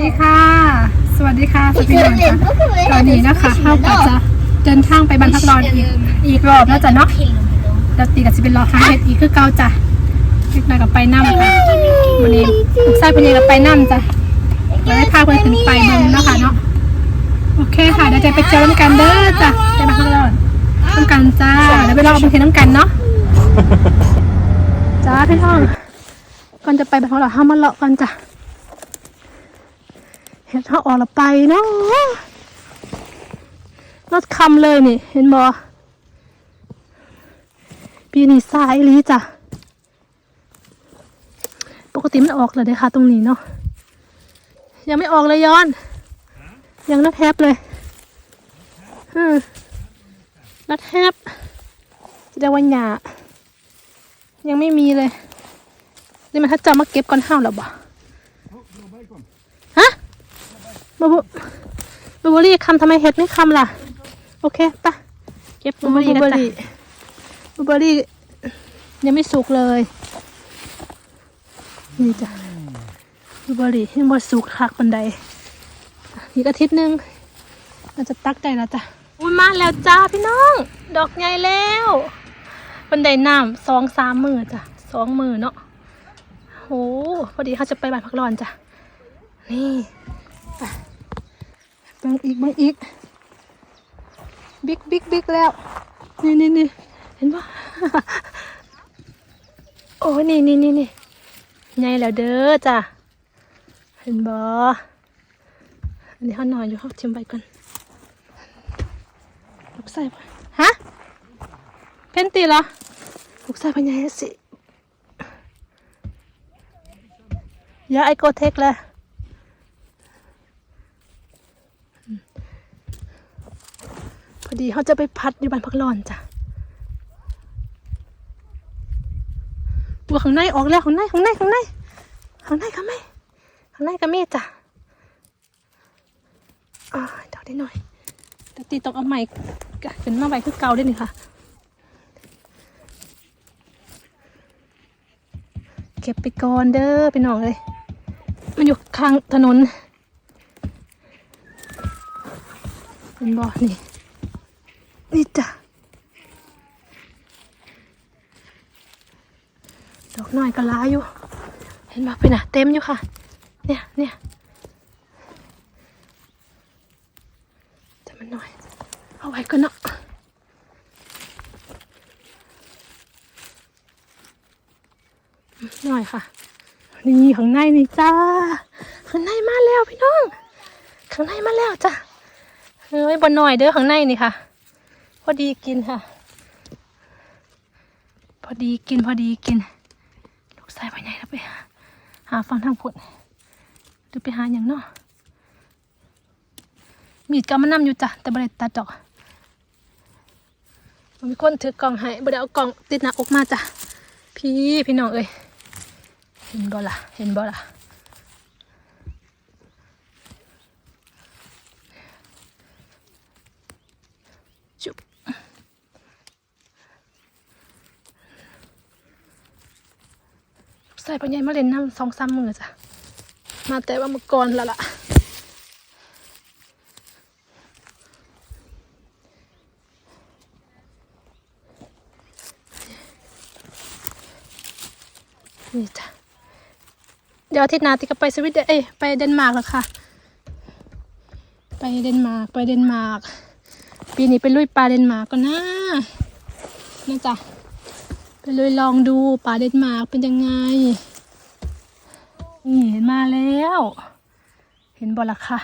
ดีค่ะ สวัสดีค่ะสวัสดีค่ะตอนนี้นะคะเข้ากับจะเดินทางไปบรรทัดรอนอีกอีกรอบแล้วจ้ะเนาะแล้วตีกับสิเป็นรอหาเห็ดอีกคือเก่าจ้ะเล็กน้อยกับไปน้ำค่ะวันนี้ลูกชายเป็นยังกับไปน้ำจ้ะเราได้พาเพื่อนขึ้นไปเมืองเนาะค่ะเนาะโอเคค่ะเดี๋ยวจะไปเจอน้ำกันเด้อจ้ะไปบรรทัดรอนน้ำกันจ้าเดี๋ยวไปรอเอาไปเห็นน้ำกันเนาะจ้าพี่น้องก่อนจะไปบรรทัดรอนห้ามมาเลาะกันจ้ะ เห็นเขาออกละไปเนาะรถคำเลยนี่ เห็นบอปีนี้สายลีจ้ะ ปกติมันออกเลยเด้ค่ะ ตรงนี้เนาะ ยังไม่ออกเลยย้อน ยังนัดแทบเลยอนัดแทบจะได้วันหยายังไม่มีเลยนี่มันถ้าจะมาเก็บก่อนห้าวแล้วบ่ฮะ บบบบูเบอรี่คำทำไมเห็ดไม่คำล่ะ โอเคปะเก็บบูเบอรี่กันจ้ะบูเบอรี่ยังไม่สุกเลย นี่จ้ะบูเบอรี่ยังบ่สุกคักบันไดอีกอาทิตย์หนึงเราจะตักได้แล้วจ้ะอุ้ยมาแล้วจ้าพี่น้อง ดอกใหญ่แล้วบันไดน้ำสองสามมือจ้ะสองมือเนาะโหพอดีเขาจะไปบ้านพักร้อนจ้ะนี่เบิ่งอีกบิ่งอีก บิ๊กบิ๊กบิ๊กแล้ว นี่นี่นี่เห็นปะโอ้ นี่นี่นี่นี่ใหญ่แล้วเด้อจ้ะ เห็นบ่อันนี้เขานอนอยู่เขาชิมไปก่อนลูกใส่ฮะ เพนตีเหรอลูกใส่ปะใหญ่สิยาไอโกเทคเลย อดีเขาจะไปพัดอยู่บ้านพักร้อนจ้ะตัวข้างในออกแล้วข้างในข้างในข้างในข้างในข้างในข้างในก็มีจ้ะอ่าเดาได้หน่อยแต่ตีตอกเอาใหม่กเป็นมาใบคือเก่าได้หนึ่งค่ะ เก็บไปก่อนเด้อไปหน่องเลย มันอยู่ข้างถนนเป็นบ่อนี่ นี่จ้ะดอกน้อยก็ล้าอยู่ เห็นบ่เป็นอะเต็มอยู่ค่ะ เนี่ยเนี่ยแต่มันหน่อย เอาไว้ก่อนเนาะหน่อยค่ะ นี่ข้างในนี่จ้า ข้างในมาแล้วพี่น้อง ข้างในมาแล้วจ้ะเอ้ยบนหน่อยเด้อข้างในนี่ค่ะ อดีกินค่ะ พอดีกินพอดีกิน ลูกชายไปไหนแล้วไปหาหาฟังทางผุดหรือไปหาอย่างเนาะมีดก็มานำอยู่จ้ะแต่บริตัดดอกมีคนถือกล่องให้บริเอากล่องติดหน้าอกมาจ้ะพี่พี่น้องเอ้ยเห็นบ่ล่ะเห็นบ่ล่ะ ใส่ปัญญามาเล่นน้ำสองสามมือจ้ะ มาแต่ว่ามือก่อนและล่ะนี่จ้ะ เดี๋ยวอาทิตย์หน้าติก็ไปสวิตเดนเอ้ยไปเดนมาร์กแล้วค่ะ ไปเดนมาร์กไปเดนมาร์กปีนี้ไปลุยปลาเดนมาร์กก่อนนะนะจ๊ะ ไปลุยลองดูปลาเดนมาร์กเป็นยังไง นี่เห็นมาแล้ว เห็นบอละค่ะ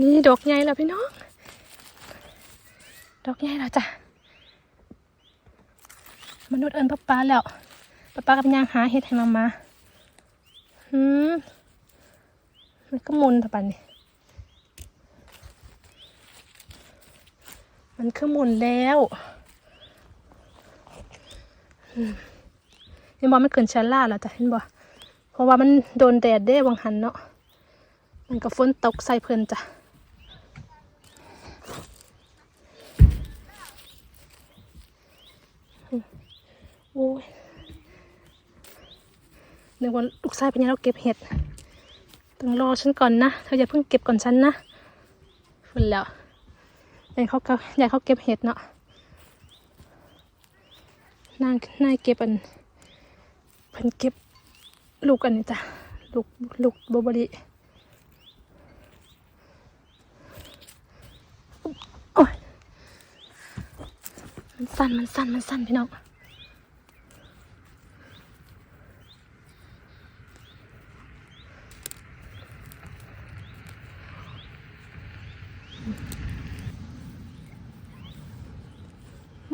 นี่ดอกใหญ่แล้วพี่น้อง ดอกใหญ่แล้วจ้ะ มนุษย์เอิญป้าป้าแล้วป้าป้ากับยางหาเห็ดให้มามาหืมมันก็มุนเถอะปันนี่มันคือมุนแล้ว เห็นบอกมันเกินชั้นล่าแล้วจ้ะเห็นบอกเพราะว่ามันโดนแดดเด้วังหันเนาะมันก็ฝนตกใส่เพิ่นจ้ะโอ้ยนึกว่าลูกชายเป็นยังเราเก็บเห็ดต้องรอฉันก่อนนะเธออย่าเพิ่งเก็บก่อนฉันนะฝนแล้วยายเขาก็ยายเขาเก็บเห็ดเนาะ นางนายเก็บอันเพิ่นเก็บลูกอันนี้จ้ะลูกลูกบบริโอ้ยมันสั่นมันสั่นมันสั่นพี่น้อง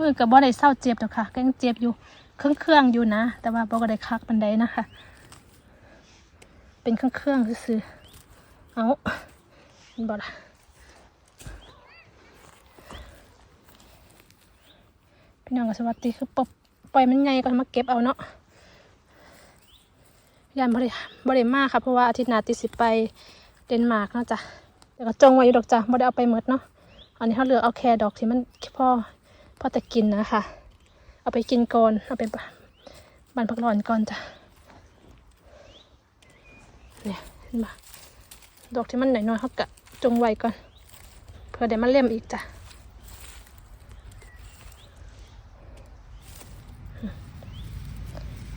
มือกับบ่ได้เศร้าเจ็บหรอกค่ะก็ยังเจ็บอยู่เครื่องเครื่องอยู่นะ แต่ว่าบ่ก็ได้คักปันไดนะคะ เป็นเครื่องเครื่องซื่อๆเอาเห็นบ่ละพี่น้องกับสวัสดีคือปบปล่อยมันใหญ่ก่อนมาเก็บเอาเนาะยานบ่ได้บ่ได้มากค่ะเพราะว่าอาทิตย์หน้าติดสิไปเดนมาร์กเนาะจ้ะแต่ก็จงไว้อยู่ดอกจ้ะบ่ได้เอาไปหมดเนาะอันนี้เขาเหลือเอาแค่ดอกที่มันพอ พอแต่กินนะคะ เอาไปกินก่อน เอาไปบันพักร้อนก่อนจ้ะ เนี่ยเห็นปะดอกที่มันหน่อยๆเขากะจงไว้ก่อน เพื่อเดี๋ยวมันเล่มอีกจ้ะ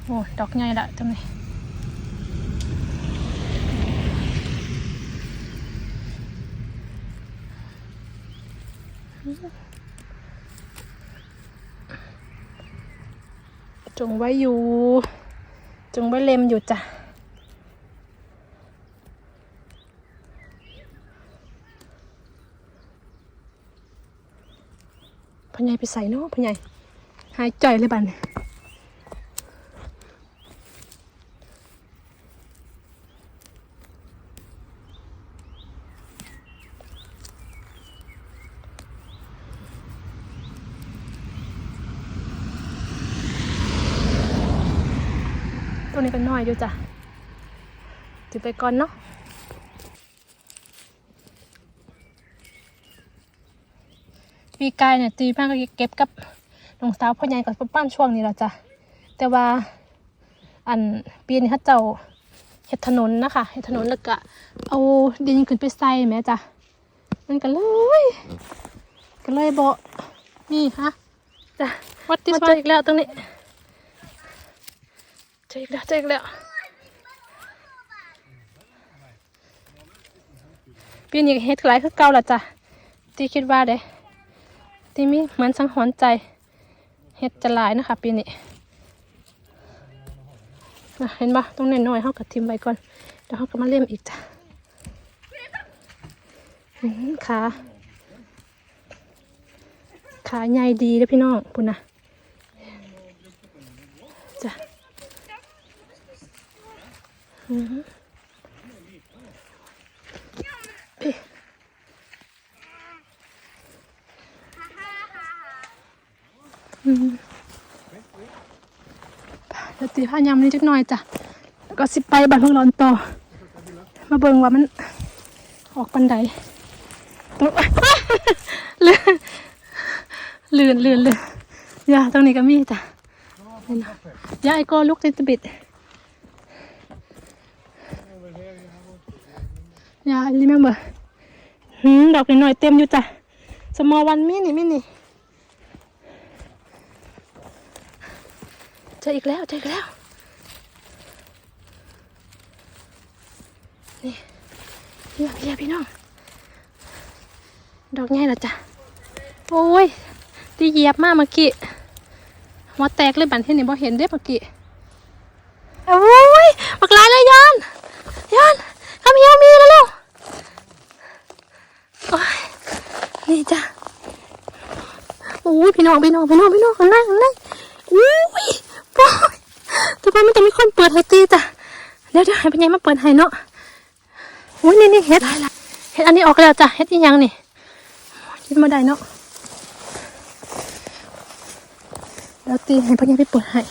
โอ้ดอกใหญ่ละตรงนี้ จงไว้อยู่ จงไว้เล็มอยู่จ้ะพ่อใหญ่ไปใส่เนาะพญายหายใจเลยบัดน ตัวนี้ก็น้อยอยู่จ้ะถือไปก่อนเนาะปีกายเนี่ยตีมากก็เก็บกับน้องสาวพ่อใหญ่กับป้านช่วงนี้แหละจ้ะแต่ว่าอันปีนี้เขาเจ้าเฮ็ดถนนนะคะเฮ็ดถนนแล้วก็เอาดินขึ้นไปใส่แหม่จ้ะมันก็เลยก็เลยบ่นี่ฮะจ้ะวัดที่มาเจออีกแล้วตรงนี้เจออีกแล้วเจออีกแล้ว ปีนี้เฮ็ดหลายคือเก่าละจ้ะตีคิดว่าเด้ที่มีเหมือนสังหรณ์ใจเห็ดจะหลายนะคะ ปีนี้น่ะเห็นปะตรงน้อยๆเขากับทิมไว้ก่อนเดี๋ยวเขาก็มาเล่มอีกจ้ะขาขาใหญ่ดีเลยพี่น้องปุ่นนะจ้ะ เดี๋ยวตีผ้ายำนี้จักหน่อยจ้ะแล้วก็สิไปบันพวกร้อนต่อ มาเบิ่งว่ามันออกปันไดตรงลื่นลื่นลื่นลื่นยาตรงนี้ก็มีจ้ะยาไอโก้ลูกติดบิด ยาลิเมมเบอร์หืมดอกน้อยเต็มอยู่จ้ะสมอวันมินี่มินี่เจออีกแล้วเจออีกแล้ว นี่เพียเพียพี่น้อง ดอกใหญ่ละจ้ะ โอ้ยตีเหยียบมากเมื่อกี้หัวแตกเลยบันที่นี่บ่เห็นเด้เมื่อกี้โอ้ยบักหลายเลยยอนยอนคำเฮียวมีแล้วเร็วโอ้ยนี่จ้ะ โอ้ย พี่น้องพี่น้องพี่น้องพี่น้องข้างในข้างในอุ้ยปอยทุกคนมันจะมีคนเปิดให้ตีจ้ะเดี๋ยวเดี๋ยวให้เป็นยังมาเปิดให้เนาะอุ้ยนี่นี่เฮ็ดเฮ็ดอันนี้ออกแล้วจ้ะเฮ็ดอีหยังนี่คิดมาได้เนาะเดี๋ยวตีให้พญาไปเปิดให้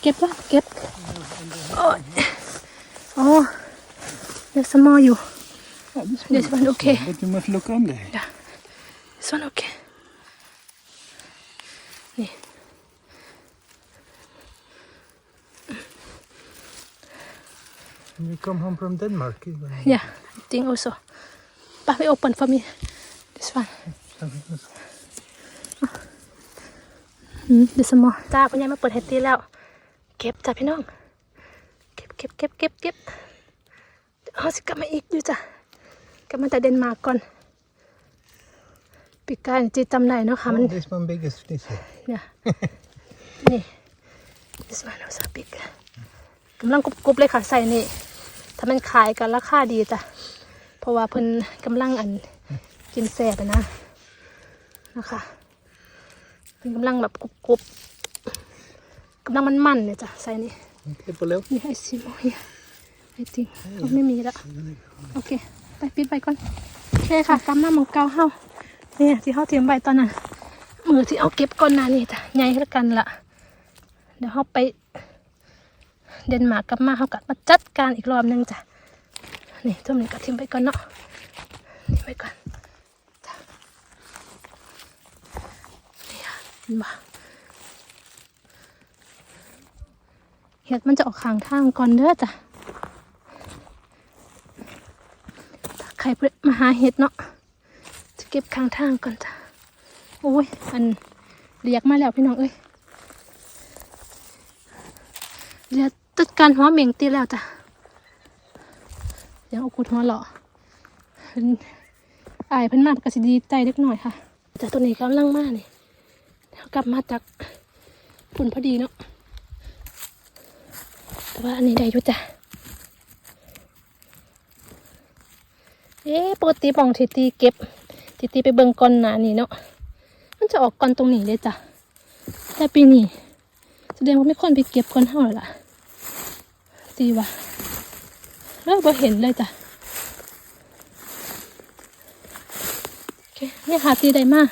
เก็บละเก็บโอ้ยโอ้เดี๋ยวสมออยู่ Ja, this This one okay. But you must look under. This one okay นี่ You come home from Denmark. eh? yeah I think also but we open for me this one อืมเดี๋ยวสมอจ้าคุณยายมาเปิดเฮตตี้แล้ว เก็บจ้ะพี่น้อง เก็บเก็บเก็บเก็บเก็บเดี๋ยวเอาสิกลับมาอีกอยู่จ้ะกลับมาแต่เดนมาร์กก่อน ปีกายจีจำได้เนาะค่ะมัน Oh, this one biggest this year. เนี่ยนี่ this one was a big กำลังกรุบๆเลยค่ะใส่นี่ถ้ามันขายกันราคาดีจ้ะเพราะว่าเพิ่นกำลังอันกินแซ่บอะนะนะคะเพิ่นกำลังแบบกรุบๆกำลังมันๆเลยจ้ะใส่นี่ Okay, på lov. นี่ไอซิมโอ้ยไอจริงเขาไม่มีแล้วโอเคไปปิดไปก่อนโอเคค่ะกำหน้าหมองเกาเฮา เนี่ยที่เขาเตรียมไว้ตอนนั้นมือที่เอาเก็บก่อนนานี่จ้ะใหญ่แล้วกันละเดี๋ยวเขาไป เดนมาร์กกลับมาเขากลับมาจัดการอีกรอบหนึงจ้ะนี่ทุ่มนี้ก็ทิ้งไปก่อนเนาะทิ้งไปก่อนจ้ะนี่ค่ะเห็นบ่เห็ดมันจะออกข้างทางก่อนเด้อจ้ะใครมาหาเห็ดเนาะ เก็บข้างทางก่อนจ้ะโอ้ยอันเรียกมาแล้วพี่น้องเอ้ยเรียกจัดการหัวเหม่งตีแล้วจ้ะเดี๋ยวเอาขุดหัวหล่ออายเพิ่นมากกสิดีใจเล็กหน่อยค่ะแต่ตัวนี้กำลังมากนี่เดี๋ยวกลับมาจากฝุ่นพอดีเนาะแต่ว่าอันนี้ได้ยู่จ้ะเอ๊ะปกติบองทีตีเก็บ ทีตีไปเบิ่งก่อนหนานี่เนาะมันจะออกก่อนตรงนี้เลยจ้ะแต่ปีนี้แสดงว่าไม่คนไปเก็บก่อนเท่าไหร่ละตีว่ะแล้วบ่เห็นเลยจ้ะโอเคนี่ค่ะตีได้มาก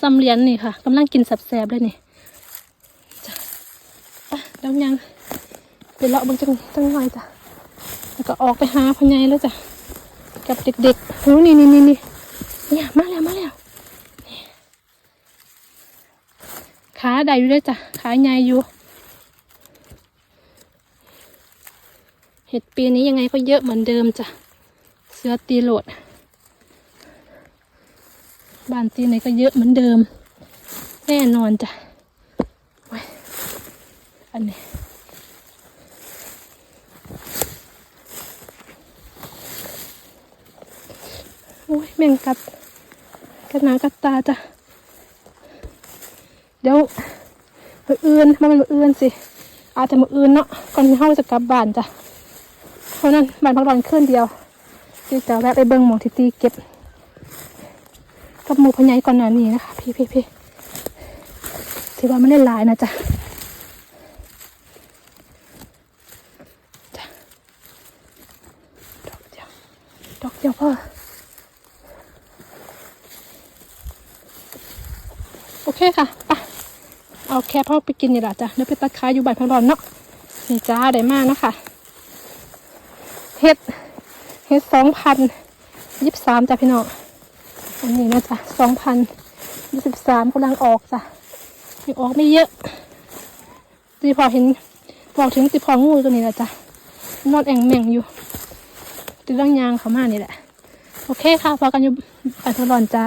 ซ้ำเหรียญนี่ค่ะกำลังกินสับแสบเลยนี่จ้ะไปแล้วยังเดี๋ยวเลาะเบิ่งจังจังหน่อยจ้ะแล้วก็ออกไปหาพญายแล้วจ้ะกับเด็กๆโอ้นี่นี่นี่นี่ เนี่ยมาแล้วมาแล้วขาได้อยู่เลยจ้ะขาใหญ่อยู่เห็ดปีนี้ยังไงก็เยอะเหมือนเดิมจ้ะเสือตีโหลดบ้านตีไหนก็เยอะเหมือนเดิม แน่นอนจ้ะอันนี้โอ้ยแมงกัด กันหนากัดตาจ้ะ เดี๋ยวมืออื่นมาเป็นมืออื่นสิ อาจจะมืออื่นเนาะ ก่อนที่เฮาจะกลับบ้านจ้ะ เพราะนั้นบ้านพักร้อนขึ้นเดียวที่จะแวะไปเบิ่งหมองที่ตีเก็บ กับหมูพญายก่อนหน้านี้นะคะ พี่พี่พี่ถือว่าไม่ได้หลายนะจ๊ะจ้ะดอกเดียวดอกเดียวพ่อ โอ เคค่ะไปเอาแค่พ่อไปกินนี่แหละจ้ะเดี๋ยวไปตัดขายอยู่บ้านพังร้อนเนาะนี่จ้าได้มากนะคะเฮ็ดเฮ็ดสองพันยี่สิบสามจ้ะพี่น้องอันนี้นะจ๊ะสองพันยี่สิบสามกำลังออกจ้ะยังออกไม่เยอะตีพอเห็นบอกถึงตีพองูตัวนี้แหละจ้ะนอนแองแมงอยู่ตีร่างยางเขามานี่แหละ โอเคค่ะพอกันอยู่บ้านพังร้อนจ้า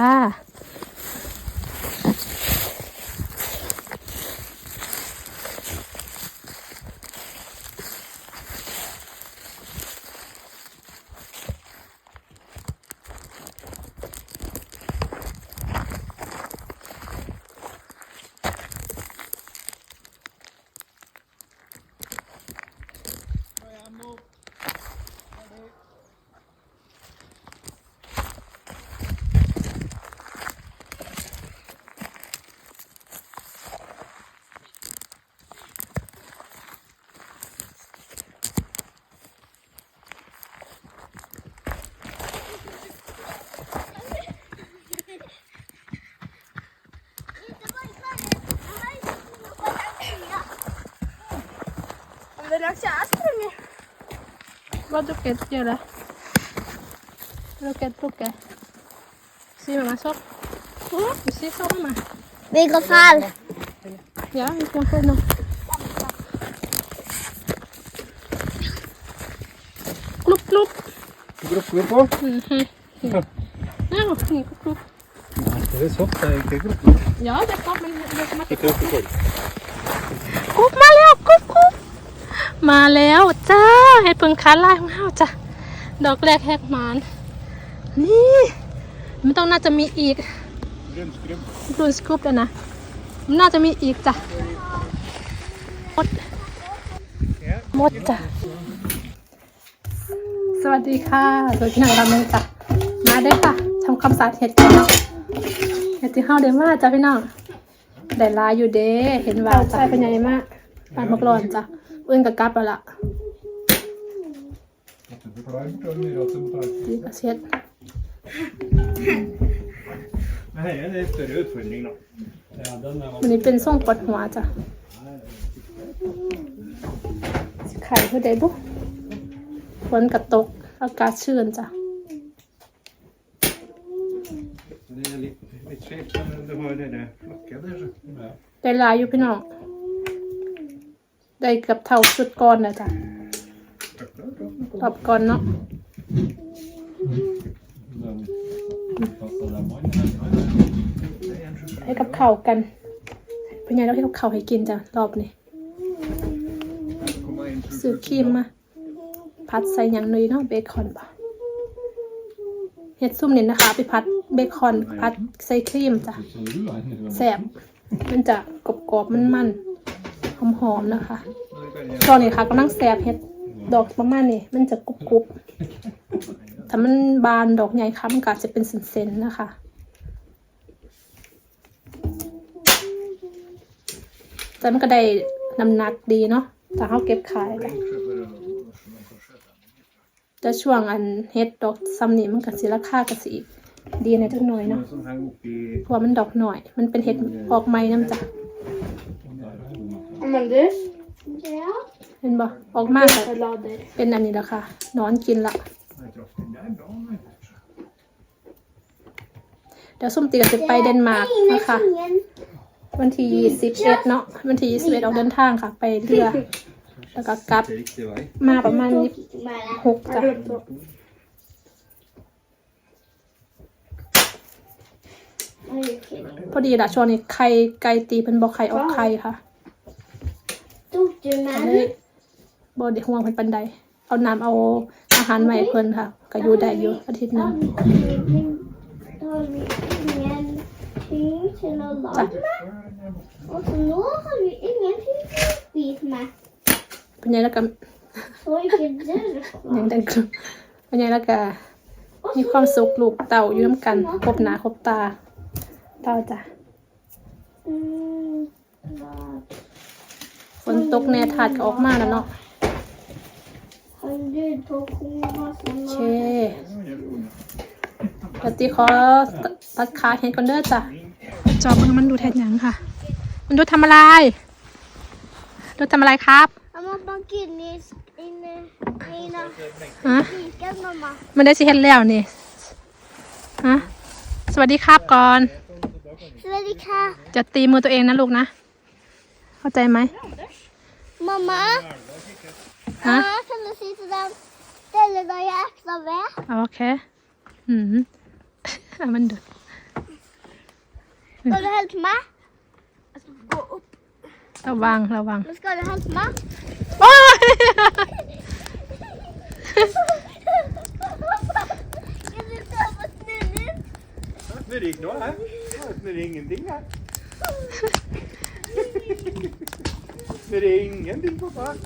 Vad du kan göra? Look at, look at. See mamma så? You see så mamma? Vilka fall? Ja, vi kan få nå. กรุบ Grupp, grupp på. อืมฮึอ้าวนี่กรุบกรุบ Det är soft, det är inte grupp. เดี๋ยวจะกรอบมันเดี๋ยวจะมา Det är grupp. กรุ มาแล้วจ้าเห็ดเพิงคันลายของเฮาจ้ะดอกแรกแหกหมานนี่มันต้องน่าจะมีอีกรุนสกูปแล้วนะมันน่าจะมีอีกจ้ะมดมดจ้ะสวัสดีค่ะสวัสดีนางรำเลยจ้ะมาได้ค่ะทำความสะอาดเห็ดกันเนาะเห็ดที่เข้าเดมาจ้ะพี่น้องได้ลายอยู่เด้เห็นว่าจ้ะเป็นไงมากปานมกรอนจ้ะ เอื้นกับกลับแล้วล่ะดีกว่าเช็ด Nej, det är en större utfordring då. วันนี้เป็นส่งปวดหัวจ้ะสิไข่เพื่อใดบุฝนกระตก อากาศชื้นจ้ะ Det är lite, lite skevt, men du har det där flockat där så. ได้หลายอยู่พี่น้อง ได้กับเท่าชุดก่อนนะจ้ะรอบก่อนเนาะให้กับเข่ากันพื่อนยายเราให้กับเข่าให้กินจ้ะรอบนี้ Komma in ซื้อครีมมาพัดใส่ยังเลยเนาะเบคอนปะเห็ดซุ่มเนี่ยนะคะ ไปพัดเบคอนพัดใส่ครีมจ้ะแซบมันจะกรอบๆมันๆ หอมๆนะคะ ตอนนี้ค่ะกำลังแซบเห็ดดอกประมาณนี้มันจะกรุบๆถ้ามันบานดอกใหญ่ค่ะมันก็จะเป็นเส้นๆนะคะแต่มันก็ได้น้ำหนักดีเนาะถ้าเขาเก็บขายจะแต่ช่วงอันเฮ็ดดอกซ้ำนี่มันก็สิราคาก็สิดีในจักหน่อยเนาะเพราะว่ามันดอกหน่อย มันเป็นเห็ดออกใหม่น้ำจ้ะ Men du? Ja. เห็นบ่ออกมากแบบ Blader. เป็นอันนี้แล้วค่ะนอนกินละ Nej, droppen. Det är bra. men- เดี๋ยวส้มตีก็จะไปเดนมาร์กนะคะวันที่ยี่สิบเอ็ดเนาะวันที่ยี่สิบเอ็ดออกเดินทางค่ะ ไปเรือ แล้วก็กลับ Det är riktigt väg. มาประมาณยี่หกจ้ะพอดีละช่วงนี้ไข่ไก่ตีเป็นบอกไข่ออกไข่ค่ะ Tog du ก็ med เลยบไดห่วงเพิ่นปันใดเอาน้ำเอาอาหารมาให้เพิ่นค่ะ ก็อยู่ได้อยู่อาทิตย์หนึง Då har vi ingenting till att laga med. Och så nu har vi ingenting till att spisa med. เป็นไงแล้วก็ Så inte ยัง därifrån. ได้คือเป็นไงแล้วก็ มีความสุขลูกเต่าอยู่น้ำกันครบหนาครบตา เต่าจ้ะ Mm, vad ฝนตกแน่ถาดก็ออกมาแล้วเนาะ har du tog hon โอเค som เดี๋ยวตีขอตัดขาเห็นก่อนเด้อจ้ะจอบมันดูแทนยังค่ะ มันดูทำอะไร ดูทำอะไรครับ Mamma, banka in i inne i ena ฮะ diket, mamma. มันได้สิเห็นแล้วนี่ฮะสวัสดีครับก่อน Svedika. จะตีมือตัวเองนะลูกนะ เข้าใจไหม Mamma. Hæ? Ja, kan du si til dem stället där jag äter ved? โอเคอืมอะมันดู Skal du hjelpe meg? Jeg skal gå opp. ระวังระวัง Men skal du hjelpe meg? โอ้ย Skal du ta på snurren? Snurring nå, hæ? Snurrer ingenting, Det er ingenting på deg.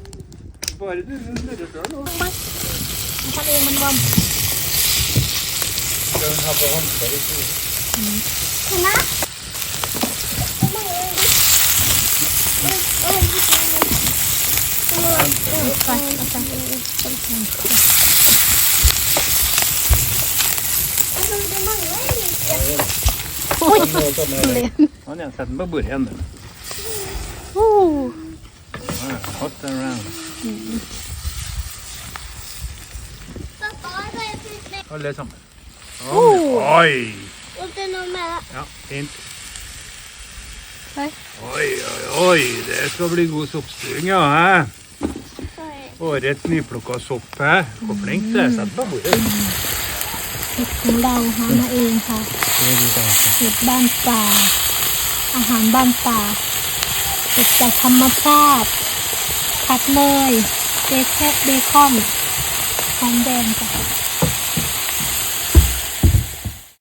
Bare du snurrer sjøl nå. Man kan gjøre med vann. Skal hun ha på håndkle i Oi! Han har satt den på bordet igjen. look, hot around. Og les sammen. Sånn. Oi! Ja, fint. Oi, oi, oi. Det skal bli god soppstuing, ja. Hæ? Årets nyplukka sopp. Hæ? Hvor flink du er. Sett deg på bordet. เห็ดของเราหามาเองค่ะเห็ดบ้านป่า อาหารบ้านป่าเห็ดจากธรรมชาติ ผัดเลยเบคแคบเบคอนหอมแดงจ้ะ